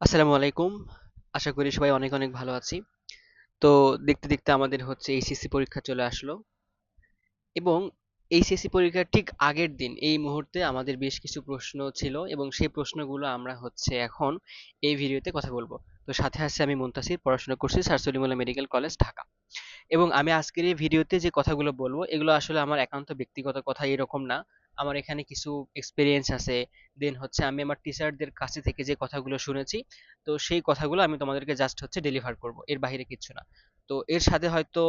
আসসালামু আলাইকুম। আশা করি সবাই অনেক অনেক ভালো আছি। তো দেখতে দেখতে আমাদের হচ্ছে এইচএসসি পরীক্ষা চলে আসলো। এবং এইচএসসি পরীক্ষার ঠিক আগের দিন, এই মুহূর্তে আমাদের বেশ কিছু প্রশ্ন ছিল এবং সেই প্রশ্নগুলো আমরা হচ্ছে এখন এই ভিডিওতে কথা বলব। তো সাথে আছে আমি মুনতাসির, পড়াশোনা করছি sir Salimullah medical college, Dhaka. এবং আমি আজকের এই ভিডিওতে যে কথাগুলো বলব, এগুলো আসলে আমার একান্ত ব্যক্তিগত কথা এরকম না। আমার এখানে কিছু এক্সপিরিয়েন্স আছে। দেন হচ্ছে আমি আমার টিচারদের কাছে থেকে যে কথাগুলো শুনেছি, তো সেই কথাগুলো আমি তোমাদেরকে জাস্ট হচ্ছে ডেলিভার করব, এর বাইরে কিচ্ছু না। তো এর সাথে হয়তো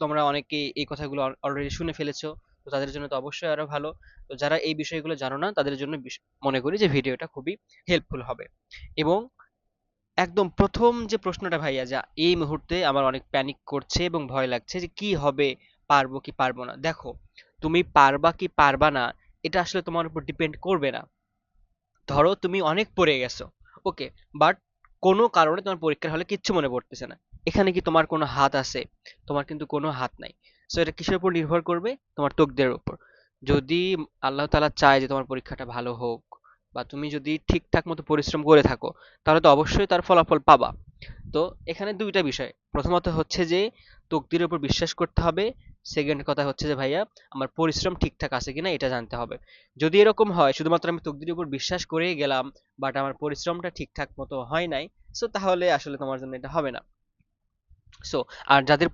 তোমরা অনেকে এই কথাগুলো অলরেডি শুনে ফেলেছো, তো তাদের জন্য তো অবশ্যই আরও ভালো। তো যারা এই বিষয়গুলো জানো না, তাদের জন্য মনে করি যে ভিডিওটা খুবই হেল্পফুল হবে। এবং একদম প্রথম যে প্রশ্নটা ভাইয়া, যা এই মুহূর্তে আমার অনেক প্যানিক করছে এবং ভয় লাগছে যে কি হবে, পারব কি পারব না। দেখো তুমি পারবা কি পারবা না, এটা আসলে তোমার উপর ডিপেন্ড করবে না। ধরো তুমি অনেক পড়ে গেছো ওকে বাট কোনো কারণে তোমার পরীক্ষার হলে কিচ্ছু মনে পড়তেছে না। এখানে কি তোমার কোনো হাত আছে? তোমার কিন্তু কোনো হাত নাই। সো এটা কিসের উপর নির্ভর করবে? তোমার তকদিরের উপর। যদি আল্লাহ তাআলা চায় যে তোমার পরীক্ষাটা ভালো হোক, বা তুমি যদি ঠিকঠাক মতো পরিশ্রম করে থাকো, তাহলে তো অবশ্যই তার ফলাফল পাবা। তো, এখানে দুইটা বিষয়। প্রথমত হচ্ছে যে, তকদিরের উপর বিশ্বাস করতে হবে সেকেন্ড কথা হচ্ছে যে, ভাইয়া, আমার পরিশ্রম ঠিকঠাক আছে কিনা এটা জানতে হবে। যদি এরকম হয়, শুধুমাত্র আমি তুকদির উপর বিশ্বাস করেই গেলাম বাট আমার পরিশ্রমটা ঠিকঠাক মতো হয় নাই সো তাহলে আসলে তোমার জন্য এটা হবে না। সো আর যাদের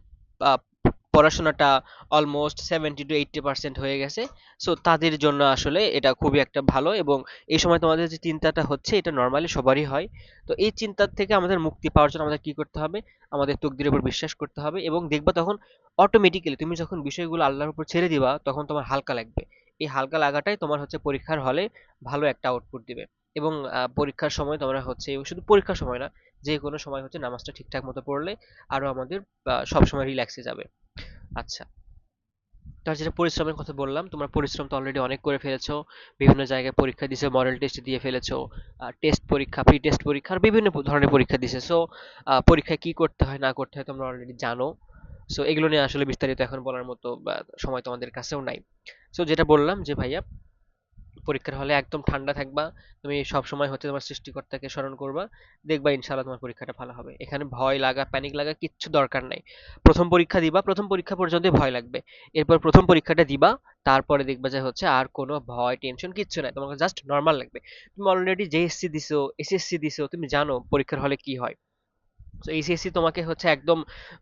পড়াশোনাটা almost seventy two eighty percent হয়ে গেছে। সো তাদের জন্য আসলে এটা খুবই একটা ভালো এবং এই সময় তোমাদের যে চিন্তাটা হচ্ছে, এটা নর্মালি সবারই হয়। তো এই চিন্তার থেকে আমাদের মুক্তি পাওয়ার জন্য আমাদের কি করতে হবে? আমাদের তকদিরের উপর বিশ্বাস করতে হবে এবং দেখবা তখন অটোমেটিক্যালি তুমি যখন বিষয়গুলো আল্লাহর উপর ছেড়ে দিবা, তখন তোমার হালকা লাগবে। এই হালকা লাগাটাই তোমার হচ্ছে পরীক্ষার হলে ভালো একটা আউটপুট দিবে। এবং পরীক্ষার সময় তোমরা হচ্ছে, শুধু পরীক্ষার সময় না, যে কোনো সময় হচ্ছে নামাজটা ঠিকঠাক মতো পড়লে আরও আমাদের সবসময় রিল্যাক্সে যাবে। আচ্ছা। তার যেটা পরিশ্রমের কথা বললাম, তোমরা পরিশ্রম তো অলরেডি অনেক করে ফেলেছো, বিভিন্ন জায়গায় পরীক্ষা দিছো মডেল টেস্ট দিয়ে ফেলেছো টেস্ট পরীক্ষা প্রি টেস্ট পরীক্ষা, আর বিভিন্ন ধরনের পরীক্ষা দিছে। সো পরীক্ষায় কি করতে হয়, না করতে হয় তোমরা অলরেডি জানো। সো এগুলো নিয়ে আসলে বিস্তারিত এখন বলার মতো সময় তোমাদের কাছেও নাই। সো যেটা বললাম যে ভাইয়া পরীক্ষার হলে একদম ঠান্ডা থাকবা। তুমি সব সময় হচ্ছে তোমার সৃষ্টিকর্তাকে স্মরণ করবা। দেখবা ইনশাআল্লাহ তোমার পরীক্ষাটা ভালো হবে। এখানে ভয় লাগা প্যানিক লাগা কিচ্ছু দরকার নাই। প্রথম পরীক্ষা দিবা, প্রথম পরীক্ষা পর্যন্ত ভয় লাগবে। এরপর প্রথম পরীক্ষাটা দিবা, তারপরে দেখবা যে হচ্ছে আর কোনো ভয় টেনশন কিচ্ছু নাই। তোমাকে জাস্ট নর্মাল লাগবে। তুমি অলরেডি জেএসসি দিছো এসএসসি দিছো, তুমি জানো পরীক্ষার হলে কি হয়। তো এইচএসসি তোমাকে হচ্ছে একদম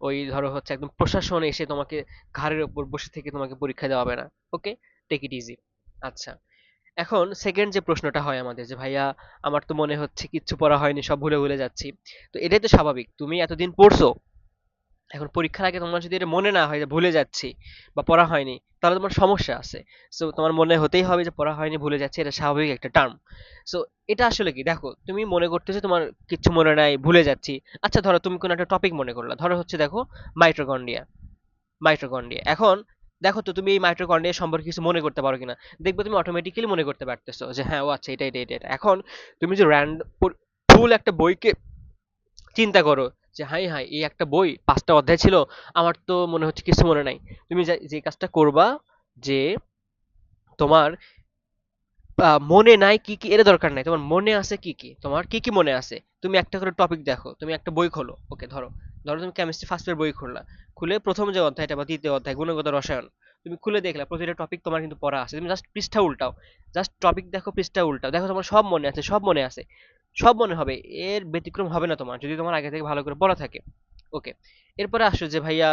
ওই ধরো হচ্ছে একদম প্রশাসন এসে তোমাকে ঘাড়ের উপর বসে থেকে তোমাকে পরীক্ষা দেওয়া হবে না। ওকে টেক ইট ইজি আচ্ছা। এখন সেকেন্ড যে প্রশ্নটা হয় আমাদের যে, ভাইয়া, আমার তো মনে হচ্ছে কিচ্ছু পড়া হয়নি, সব ভুলে ভুলে যাচ্ছি। তো এটাই তো স্বাভাবিক। তুমি এতদিন পড়ছো, এখন পরীক্ষার আগে তোমার যদি এটা মনে না হয় যে, ভুলে যাচ্ছি বা পড়া হয়নি, তাহলে তোমার সমস্যা আছে। সো তোমার মনে হতেই হবে যে, পড়া হয়নি, ভুলে যাচ্ছি, এটা স্বাভাবিক একটা টার্ম সো এটা আসলে কি? দেখো, তুমি মনে করতেছো তোমার কিচ্ছু মনে নাই, ভুলে যাচ্ছি। আচ্ছা ধরো তুমি কোনো একটা টপিক মনে করলা। ধরো হচ্ছে দেখো মাইটোকন্ড্রিয়া মাইটোকন্ড্রিয়া এখন দেখো তো তুমি এই মাইটোকন্ড্রিয়া সম্পর্কে কিছু মনে করতে পারো কিনা? দেখবে তুমি অটোমেটিক্যালি মনে করতে পারতেছো যে হ্যাঁ ও আচ্ছা এটা এটা এটা। এখন তুমি যে র্যান্ড ফুল একটা বইকে চিন্তা করো যে, হাই হাই, এই একটা বই পাঁচটা অধ্যায় ছিল, আমার তো মনে হচ্ছে কিছু মনে নাই। তুমি যে কাজটা করবা যে, তোমার মনে নাই কি কি, এর দরকার নাই। তোমার মনে আছে কি কি? তোমার কি কি মনে আছে? তুমি একটা করে টপিক দেখো, তুমি একটা বই খোলো। ওকে, ধরো। ধরো তুমি কেমিস্ট্রি ফার্স্ট ইয়ার বই খুললা, খুলে প্রথম যে অধ্যায়টা বা দ্বিতীয় অধ্যায়, গুণগত রসায়ন, তুমি খুলে দেখলা প্রতিটা টপিক তোমার কিন্তু পড়া আছে। তুমি জাস্ট পৃষ্ঠা উল্টাও জাস্ট টপিক দেখো, পৃষ্ঠা উল্টাও। দেখো তোমার সব মনে আছে, সব মনে আছে, সব মনে হবে, এর ব্যতিক্রম হবে না তোমার, যদি তোমার আগে থেকে ভালো করে পড়া থাকে। ওকে এরপরে আসো যে ভাইয়া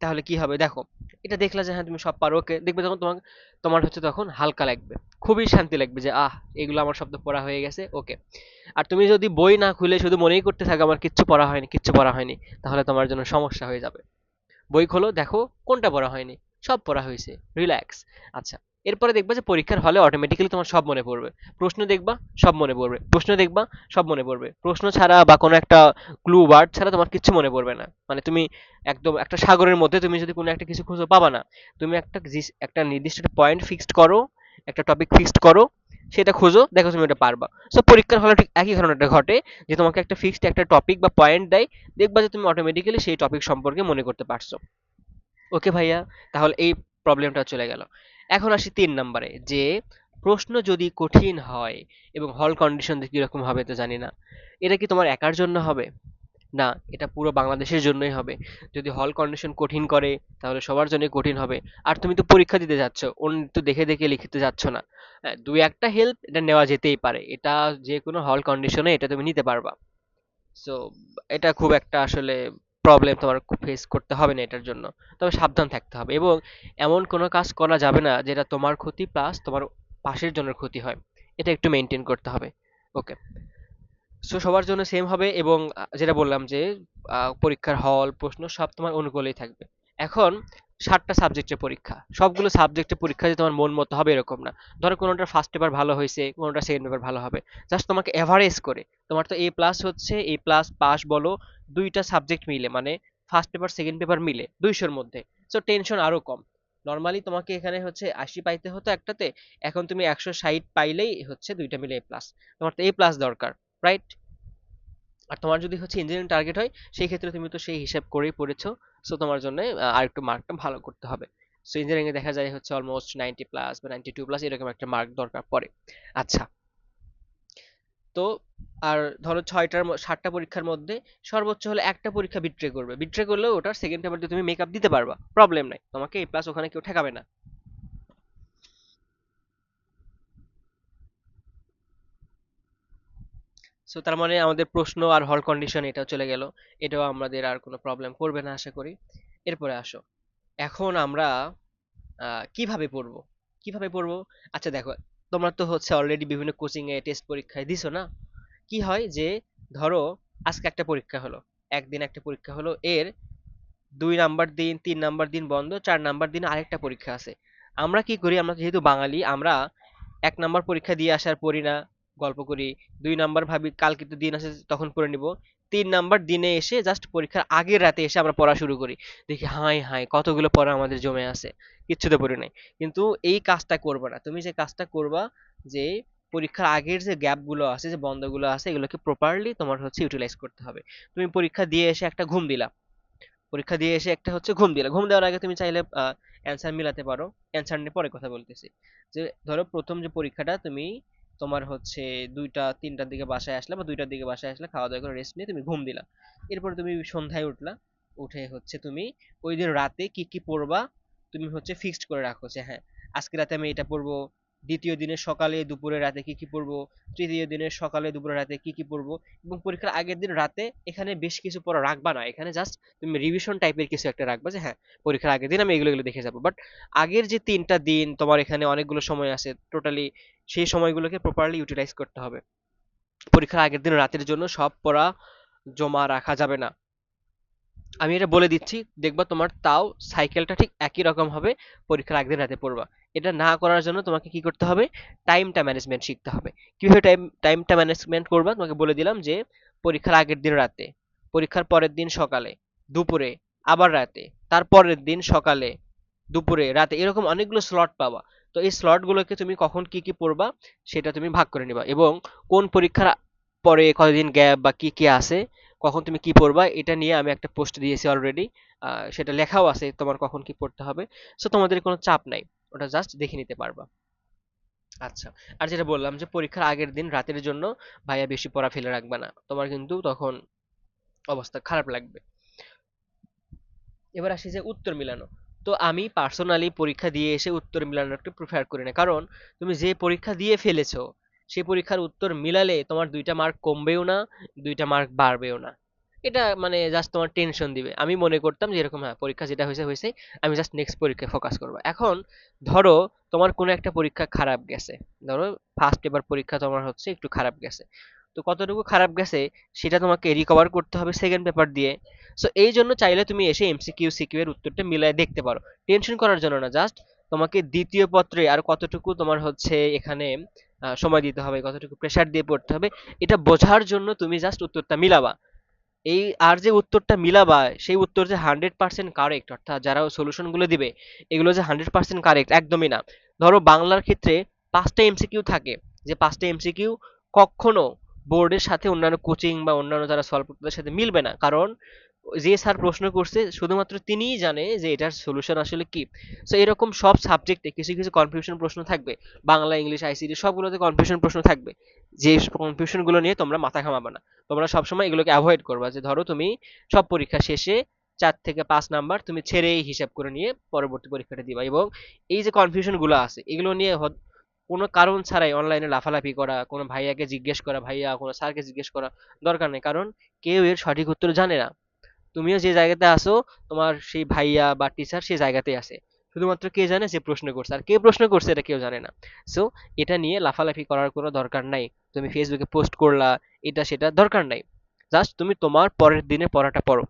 তাহলে কি হবে? দেখো, এটা দেখলা যে হ্যাঁ তুমি সব পারো। ওকে, দেখবে তখন তোমার তোমার হচ্ছে তখন হালকা লাগবে। খুবই শান্তি লাগবে যে, আহ, এগুলো আমার শব্দ পড়া হয়ে গেছে, ওকে। আর তুমি যদি বই না খুলে শুধু মনেই করতে থাকো, আমার কিচ্ছু পড়া হয়নি, কিচ্ছু পড়া হয়নি, তাহলে তোমার জন্য সমস্যা হয়ে যাবে। বই খোলো, দেখো কোনটা পড়া হয়নি, সব পড়া হয়েছে, রিল্যাক্স। আচ্ছা এরপরে দেখবা যে পরীক্ষার হলে অটোমেটিক্যালি তোমার সব মনে পড়বে। প্রশ্ন দেখবা, সব মনে পড়বে। প্রশ্ন দেখবা, সব মনে পড়বে। প্রশ্ন ছাড়া বা কোনো একটা ক্লু ওয়ার্ড ছাড়া তোমার কিছু মনে পড়বে না। মানে তুমি একদম একটা সাগরের মধ্যে তুমি যদি কোনো একটা কিছু খুঁজো পাবা না, তুমি একটা একটা নির্দিষ্ট একটা পয়েন্ট ফিক্সড করো, একটা টপিক ফিক্সড করো, সেটা খোঁজো, দেখো তুমি ওটা পারবা। সো পরীক্ষার হলে ঠিক একই ঘটনাটা ঘটে যে তোমাকে একটা ফিক্সড একটা টপিক বা পয়েন্ট দেয়, দেখবা যে তুমি অটোমেটিক্যালি সেই টপিক সম্পর্কে মনে করতে পারছ। ওকে ভাইয়া, তাহলে এই প্রবলেমটা চলে গেল। এখন আসি তিন নম্বরে যে প্রশ্ন যদি কঠিন হয় এবং হল কন্ডিশন কীরকম হবে তো জানি না এটা কি তোমার একার জন্য হবে? না এটা পুরো বাংলাদেশের জন্যই হবে। যদি হল কন্ডিশন কঠিন করে তাহলে সবার জন্য কঠিন হবে। আর তুমি তো পরীক্ষা দিতে যাচ্ছ অন্য তো দেখে দেখে লিখতে যাচ্ছ না। হ্যাঁ, দুই একটা হেল্প এটা নেওয়া যেতেই পারে। এটা যে কোনো হল কন্ডিশনে এটা তুমি নিতে পারবা। সো এটা খুব একটা আসলে প্রবলেম তোমার ফেস করতে হবে না এটার জন্য। তবে সাবধান থাকতে হবে এবং এমন কোনো কাজ করা যাবে না যেটা তোমার ক্ষতি প্লাস তোমার পাশের জনের ক্ষতি হয়। এটা একটু মেনটেন করতে হবে। ওকে সো সবার জন্য সেম হবে এবং যেটা বললাম যে পরীক্ষার হল প্রশ্ন সব তোমার অনুকূলেই থাকবে। এখন সাতটা সাবজেক্টের পরীক্ষা। সবগুলো সাবজেক্টের পরীক্ষা যে তোমার মন মতো হবে এরকম না। ধরো কোনোটা ফার্স্ট পেপার ভালো হয়েছে, কোনোটা সেকেন্ড পেপার ভালো হবে। জাস্ট তোমাকে এভারেজ করে। তোমার তো এ প্লাস হচ্ছে এ প্লাস পাস বলো দুইটা সাবজেক্ট মিলে মানে ফার্স্ট পেপার সেকেন্ড পেপার মিলে, দুইশোর মধ্যে। সো টেনশন আরও কম। নর্মালি তোমাকে এখানে হচ্ছে আশি পাইতে হতো একটাতে, এখন তুমি একশো ষাট পাইলেই হচ্ছে দুইটা মিলে এ প্লাস তোমার তো এ প্লাস দরকার রাইট আর তোমার যদি হচ্ছে ইঞ্জিনিয়ারিং টার্গেট হয়, সেই ক্ষেত্রে তুমি তো সেই হিসাব করেই পড়েছো। সো তোমার জন্য আর একটু মার্কটা ভালো করতে হবে। সো ইঞ্জিনিয়ারিং এ দেখা যায় হচ্ছে অলমোস্ট নাইনটি প্লাস বা নাইনটি টু প্লাস এরকম একটা মার্ক দরকার পড়ে। আচ্ছা তো আর ধরো ছয়টার সাতটা পরীক্ষার মধ্যে সর্বোচ্চ হলে একটা পরীক্ষা বিট্রে করবে। বিট্রে করলেও ওটার সেকেন্ড পেপার দিয়ে তুমি মেকআপ দিতে পারবা প্রবলেম নাই। তোমাকে এ প্লাস ওখানে কেউ ঠেকাবে না। সো তার মানে আমাদের প্রশ্ন আর হল কন্ডিশন এটাও চলে গেল। এটাও আমাদের আর কোনো প্রবলেম করবে না, আশা করি। এরপরে আসো। এখন আমরা কীভাবে পড়ব? কীভাবে পড়ব? আচ্ছা দেখো তোমরা তো হচ্ছে অলরেডি বিভিন্ন কোচিং এ টেস্ট পরীক্ষায় দিছো না? কি হয় যে, ধরো আজকে একটা পরীক্ষা হলো, একদিন একটা পরীক্ষা হলো, এর দুই নাম্বার দিন, তিন নাম্বার দিন বন্ধ, চার নাম্বার দিন আরেকটা পরীক্ষা আছে। আমরা কি করি, আমরা যেহেতু বাঙালি, আমরা এক নাম্বার পরীক্ষা দিয়ে আসার পড়ি না গল্প করি, দুই নাম্বার ভাবি, কালকে তো দিন আছে, তখন পড়ে নিব। তিন নাম্বার দিনে এসে জাস্ট পরীক্ষার আগের রাতে এসে আমরা পড়া শুরু করি। দেখি, হাই হাই, কতগুলো পড়া আমাদের জমে আছে। কিচ্ছুতে পড়ি নাই। কিন্তু এই কাজটা করবে না। তুমি যে কাজটা করবা যে পরীক্ষার আগের যে গ্যাপগুলো আছে, যে বন্ধগুলো আছে, এগুলোকে প্রপারলি তোমার হচ্ছে ইউটিলাইজ করতে হবে। তুমি পরীক্ষা দিয়ে এসে একটা ঘুম দিলা। পরীক্ষা দিয়ে এসে একটা হচ্ছে ঘুম দিলা। ঘুম দেওয়ার আগে তুমি চাইলে অ্যান্সার মিলাতে পারো। অ্যান্সার নিয়ে পরে কথা বলতেছি। যে ধরো প্রথম যে পরীক্ষাটা তুমি তোমার হচ্ছে দুইটা, তিনটার দিকে বাসায় আসলে বা দুইটার দিকে বাসায় আসলে খাওয়া দাওয়া করে রেস্ট নিয়ে তুমি ঘুম দিলা। এরপরে তুমি সন্ধ্যায় উঠলা, উঠে হচ্ছে তুমি ওই দিন রাতে কি কি পড়বা তুমি হচ্ছে ফিক্সড করে রাখো যে হ্যাঁ আজকে রাতে আমি এটা পড়ব দ্বিতীয় দিনের সকালে দুপুরে রাতে কি কি পড়ব, তৃতীয় দিনের সকালে দুপুরে রাতে কি কি পড়ব এবং পরীক্ষার আগের দিন রাতে এখানে বেশ কিছু পড়া রাখবা না। এখানে জাস্ট তুমি রিভিশন টাইপের কিছু একটা রাখবা যে হ্যাঁ পরীক্ষার আগের দিন আমি এগুলো এগুলো দেখে যাব। বাট আগের যে তিনটা দিন তোমার এখানে অনেকগুলো সময় আছে টোটালি সেই সময়গুলোকে প্রপারলি ইউটিলাইজ করতে হবে। পরীক্ষার আগের দিন রাতের জন্য সব পড়া জমা রাখা যাবে না। আমি এটা বলে দিচ্ছি, দেখবা তোমার তাও সাইকেলটা ঠিক একই রকম হবে, পরীক্ষার আগের রাতে পড়বা। এটা না করার জন্য তোমাকে কি করতে হবে? টাইমটা ম্যানেজমেন্ট শিখতে হবে। কীভাবে টাইম টাইমটা ম্যানেজমেন্ট করবা? তোমাকে বলে দিলাম যে, পরীক্ষার আগের দিন রাতে, পরীক্ষার পরের দিন সকালে, দুপুরে, আবার রাতে, তার পরের দিন সকালে, দুপুরে, রাতে, এরকম অনেকগুলো স্লট পাবা। তো এই স্লট গুলোকে তুমি কখন কি কি পড়বা, সেটা তুমি ভাগ করে নিবা। এবং কোন পরীক্ষার পরে কতদিন গ্যাপ বা কি কি আছে, কখন তুমি কি পড়বা, এটা নিয়ে আমি একটা পোস্ট দিয়েছি অলরেডি সেটা লেখাও আছে তোমার কখন কি পড়তে হবে। সো তোমাদের কোনো চাপ নাই। ওটা জাস্ট দেখে নিতে পারবা। আচ্ছা আর যেটা বললাম যে পরীক্ষার আগের দিন রাতের জন্য ভাইয়া বেশি পড়া ফেলে রাখবে না, তোমার কিন্তু তখন অবস্থা খারাপ লাগবে। এবার আসি যে উত্তর মিলানো। তো আমি পার্সোনালি পরীক্ষা দিয়ে এসে উত্তর মিলানোটা প্রিফার করি না, কারণ তুমি যে পরীক্ষা দিয়ে ফেলেছো সেই পরীক্ষার উত্তর মিলালে তোমার দুইটা মার্ক কমবেও না, দুইটা মার্ক বাড়বেও না। এটা মানে জাস্ট তোমার টেনশন দিবে। আমি মনে করতাম যে এরকম হ্যাঁ পরীক্ষা যেটা হয়েছে হয়েছে, আমি জাস্ট নেক্সট পরীক্ষায় ফোকাস করব। এখন ধরো তোমার কোনো একটা পরীক্ষা খারাপ গেছে। ধরো ফার্স্ট এবার পরীক্ষা তোমার হচ্ছে একটু খারাপ গেছে। তো কতটুকু খারাপ গেছে সেটা তোমাকে রিকভার করতে হবে সেকেন্ড পেপার দিয়ে। সো এই জন্য চাইলে তুমি এসে এমসিকিউ সিকিউ এর উত্তরটা মিলাই দেখতে পারো। টেনশন করার জন্য না জাস্ট তোমাকে দ্বিতীয় পত্রে আর কতটুকু তোমার হচ্ছে এখানে সময় দিতে হবে, কতটুকু প্রেসার দিয়ে পড়তে হবে, এটা বোঝার জন্য তুমি জাস্ট উত্তরটা মিলাবা। এই আর যে উত্তরটা মিলাবা, সেই উত্তর যে হান্ড্রেড পার্সেন্ট কারেক্ট অর্থাৎ যারা সলিউশনগুলো দিবে, এগুলো যে হান্ড্রেড পার্সেন্ট কারেক্ট একদমই না। ধরো বাংলার ক্ষেত্রে পাঁচটা এমসিকিউ থাকে, যে পাঁচটা এমসিকিউ কখনো বোর্ডের সাথে অন্যান্য কোচিং বা অন্যান্য যারা সলভ তাদের সাথে মিলবে না। কারণ যে স্যার প্রশ্ন করছে, শুধুমাত্র তিনিই জানে যে এটার সলিউশন আসলে কি। সো এরকম সব সাবজেক্টে কিছু কিছু কনফিউশন প্রশ্ন থাকবে। বাংলা, ইংলিশ আইসিটি সবগুলোতে কনফিউশন প্রশ্ন থাকবে। যে কনফিউশনগুলো নিয়ে তোমরা মাথা ঘামাবে না। তোমরা সবসময় এগুলোকে অ্যাভয়েড করবা যে, ধরো তুমি সব পরীক্ষা শেষে চার থেকে পাঁচ নাম্বার তুমি ছেড়েই হিসাব করে নিয়ে পরবর্তী পরীক্ষাটা দিবা। এবং এই যে কনফিউশনগুলো আছে, এগুলো নিয়ে কোনো কারণ ছাড়াই অনলাইনে লাফালাফি করা, কোনো ভাইয়াকে জিজ্ঞেস করা, ভাইয়া কোনো স্যারকে জিজ্ঞেস করা দরকার নেই। কারণ কেউ এর সঠিক উত্তর জানে না। তুমিও যে জায়গাতে আসো তোমার সেই ভাইয়া বা টিচার সেই জায়গাতেই আছে। শুধুমাত্র কে জানে যে প্রশ্ন করছে, আর কে প্রশ্ন করছে এটা কেউ জানে না। সো এটা নিয়ে লাফালাফি করার কোনো দরকার নাই। তুমি ফেসবুকে পোস্ট করলা, এটা সেটা দরকার নাই। জাস্ট তুমি তোমার পরের দিনে পড়াটা পড়ো।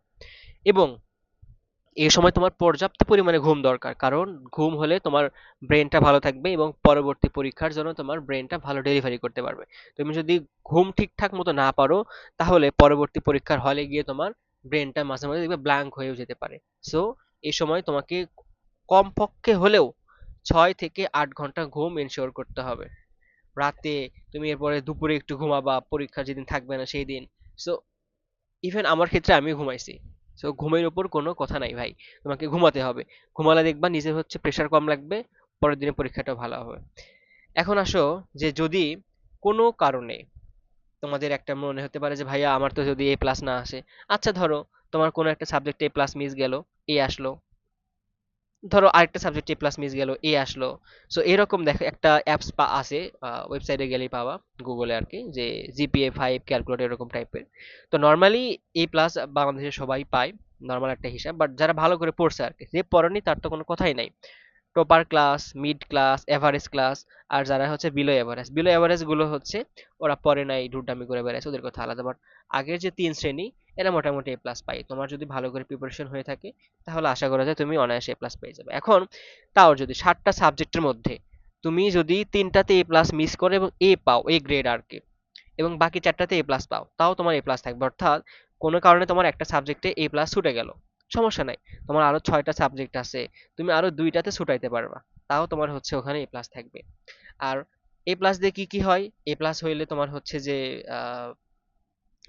এবং এই সময় তোমার পর্যাপ্ত পরিমাণে ঘুম দরকার, কারণ ঘুম হলে তোমার ব্রেনটা ভালো থাকবে এবং পরবর্তী পরীক্ষার জন্য তোমার ব্রেনটা ভালো ডেলিভারি করতে পারবে। তুমি যদি ঘুম ঠিকঠাক মতো না পারো, তাহলে পরবর্তী পরীক্ষার হলে গিয়ে তোমার ব্রেনটা মাঝে মাঝে দেখবে ব্ল্যাঙ্ক হয়েও যেতে পারে। সো এই সময় তোমাকে কমপক্ষে হলেও ছয় থেকে আট ঘণ্টা ঘুম এনশিওর করতে হবে। রাতে তুমি এরপরে দুপুরে একটু ঘুমাবা, পরীক্ষা যেদিন থাকবে না সেই দিন। সো ইভেন আমার ক্ষেত্রে আমি ঘুমাইছি। সো ঘুমের উপর কোনো কথা নাই ভাই। তোমাকে ঘুমাতে হবে। ঘুমালে দেখবা নিজের হচ্ছে প্রেশার কম লাগবে, পরের দিনে পরীক্ষাটা ভালো হবে। এখন আসো যে যদি কোনো কারণে তোমাদের একটা মনে হতে পারে যে, ভাইয়া, আমার তো যদি এ প্লাস না আসে। আচ্ছা ধরো তোমার কোনো একটা সাবজেক্টে এ প্লাস মিস গেল এ আসলো। ধরো আরেকটা সাবজেক্ট প্লাস মিস গেল এ আসলো। সো এরকম দেখো, একটা অ্যাপস পা, আছে ওয়েবসাইটে গেলেই পাওয়া গুগলে আর কি যে জিপিএ ফাইভ ক্যালকুলেটর এরকম টাইপের তো নর্মালি এ প্লাস বাংলাদেশে সবাই পায় নর্মাল একটা হিসাব বাট যারা ভালো করে পড়ছে আর কি যে পড়েনি তার তো কোনো কথাই নাই। Topper class mid class average class আর যারা হচ্ছে বিলো এভারেজ বিলো এভারেজগুলো হচ্ছে ওরা পরে নাই ডুডামি করে বেড়াচ্ছে ওদের কথা আলাদা। বাট আগের যে তিন শ্রেণি, এরা মোটামুটি এ প্লাস পাই তোমার যদি ভালো করে প্রিপারেশন হয়ে থাকে, তাহলে আশা করা যায় তুমি অনায়াসে এ প্লাস পেয়ে যাবে। এখন, তাও যদি ষাটটা সাবজেক্টের মধ্যে তুমি যদি তিনটাতে এ প্লাস মিস করো এবং এ পাও এ গ্রেড আর কি, এবং বাকি চারটাতে এ প্লাস পাও, তাও তোমার এ প্লাস থাকবে। অর্থাৎ কোনো কারণে তোমার একটা সাবজেক্টে এ প্লাস ছুটে গেল। সমস্যা নাই। তোমার আরও ছয়টা সাবজেক্ট আছে, তুমি আরও দুইটাতে ছুটাইতে পারবা। তাও তোমার হচ্ছে ওখানে এ প্লাস থাকবে। আর এ প্লাস দিয়ে কি কি হয়? এ প্লাস হইলে তোমার হচ্ছে যে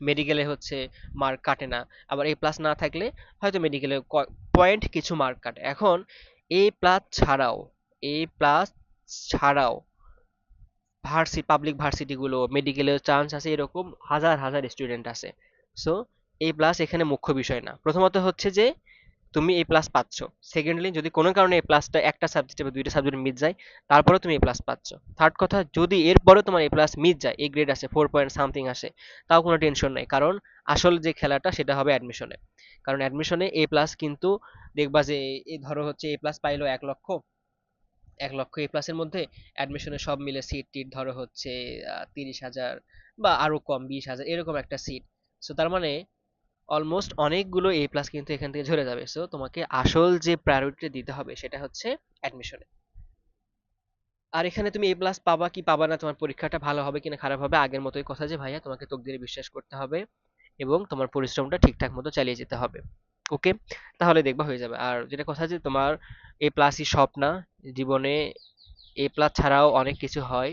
মেডিকেলে হচ্ছে মার্ক কাটে না। আবার এ প্লাস না থাকলে হয়তো মেডিকেলে পয়েন্ট কিছু মার্ক কাটে। এখন এ প্লাস ছাড়াও এ প্লাস ছাড়াও ভার্সি পাবলিক ভার্সিটিগুলো মেডিকেলের চান্স আছে এরকম হাজার হাজার স্টুডেন্ট আছে। সো এ প্লাস এখানে মুখ্য বিষয় না। প্রথমত হচ্ছে যে, তুমি এ প্লাস পাচ্ছ। সেকেন্ডলি যদি কোনো কারণে এই প্লাসটা একটা সাবজেক্টে বা দুইটা সাবজেক্ট মিস যায় তারপরে তুমি এ প্লাস পাচ্ছ। থার্ড কথা, যদি এরপরে তোমার এ প্লাস মিস যায় এ গ্রেড আসে ফোর পয়েন্ট সামথিং আসে, তাও কোনো টেনশন নাই। কারণ আসল যে খেলাটা, সেটা হবে অ্যাডমিশনে কারণ অ্যাডমিশনে এ প্লাস কিন্তু দেখবা যে এই ধরো হচ্ছে এ প্লাস পাইলো এক লক্ষ। এক লক্ষ এ প্লাসের মধ্যে অ্যাডমিশনে সব মিলে সিট টিট ধরো হচ্ছে তিরিশ হাজার বা আরও কম, বিশ হাজার, এরকম একটা সিট সো তার মানে অলমোস্ট অনেকগুলো এ প্লাস কিন্তু এখান থেকে ঝরে যাবে। সো তোমাকে আসল যে প্রায়োরিটি দিতে হবে, সেটা হচ্ছে অ্যাডমিশনে আর এখানে তুমি এ প্লাস পাবা কি পাবা না, তোমার পরীক্ষাটা ভালো হবে কিনা, খারাপ হবে, আগের মতোই কথা যে ভাইয়া, তোমাকে তকদিরে বিশ্বাস করতে হবে এবং তোমার পরিশ্রমটা ঠিকঠাক মতো চালিয়ে যেতে হবে। ওকে তাহলে দেখবা হয়ে যাবে। আর যেটা কথা যে তোমার এ প্লাসই সব না জীবনে এ প্লাস ছাড়াও অনেক কিছু হয়।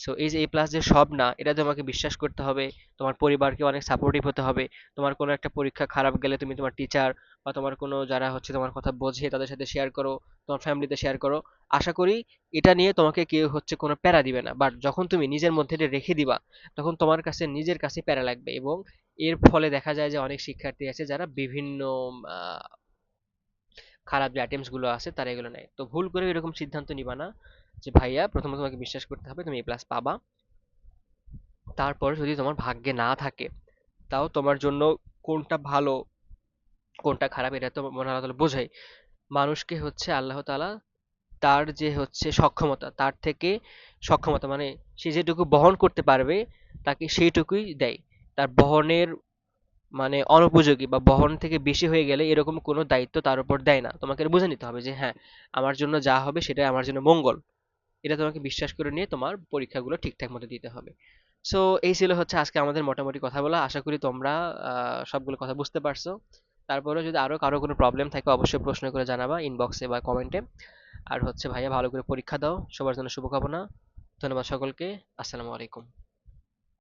সো এই যে এ প্লাস যে সব না, এটা তোমাকে বিশ্বাস করতে হবে। তোমার পরিবারকে অনেক সাপোর্টিভ হতে হবে। তোমার কোনো একটা পরীক্ষা খারাপ গেলে তুমি তোমার টিচার বা তোমার কোনো যারা হচ্ছে তোমার কথা বোঝে, তাদের সাথে শেয়ার করো, তোমার ফ্যামিলিতে শেয়ার করো। আশা করি এটা নিয়ে তোমাকে কেউ হচ্ছে কোনো প্যারা দিবে না। বাট যখন তুমি নিজের মধ্যে এটা রেখে দিবা, তখন তোমার কাছে, নিজের কাছে প্যারা লাগবে। এবং এর ফলে দেখা যায় যে অনেক শিক্ষার্থী আছে যারা বিভিন্ন খারাপ যে আইটেমসগুলো আছে, তারা এগুলো নেয়। তো ভুল করে এরকম সিদ্ধান্ত নিবা না। যে ভাইয়া প্রথমে তোমাকে বিশ্বাস করতে হবে তুমি এ প্লাস পাবা। তারপর যদি তোমার ভাগ্যে না থাকে, তাও তোমার জন্য কোনটা ভালো, কোনটা খারাপ এটা তো মনে আল্লাহ বোঝাই। মানুষকে হচ্ছে আল্লাহ তালা তার যে হচ্ছে সক্ষমতা, তার থেকে সক্ষমতা মানে সে যেটুকু বহন করতে পারবে তাকে সেইটুকুই দেয়। তার বহনের মানে অনুপযোগী বা বহন থেকে বেশি হয়ে গেলে এরকম কোনো দায়িত্ব তার উপর দেয় না। তোমাকে বুঝে নিতে হবে যে হ্যাঁ আমার জন্য যা হবে সেটাই আমার জন্য মঙ্গল। এটা তোমাকে বিশ্বাস করে নিয়ে তোমার পরীক্ষাগুলো ঠিকঠাক মতো দিতে হবে। সো এই ছিল হচ্ছে আজকে আমাদের মোটামুটি কথা বলা। আশা করি তোমরা সবগুলো কথা বুঝতে পারছ। তারপরে যদি আরও কারও কোনো প্রবলেম থাকে, অবশ্যই প্রশ্ন করে জানাবা ইনবক্সে বা কমেন্টে আর হচ্ছে ভাইয়া ভালো করে পরীক্ষা দাও। সবার জন্য শুভকামনা। ধন্যবাদ সকলকে। আসসালামু আলাইকুম।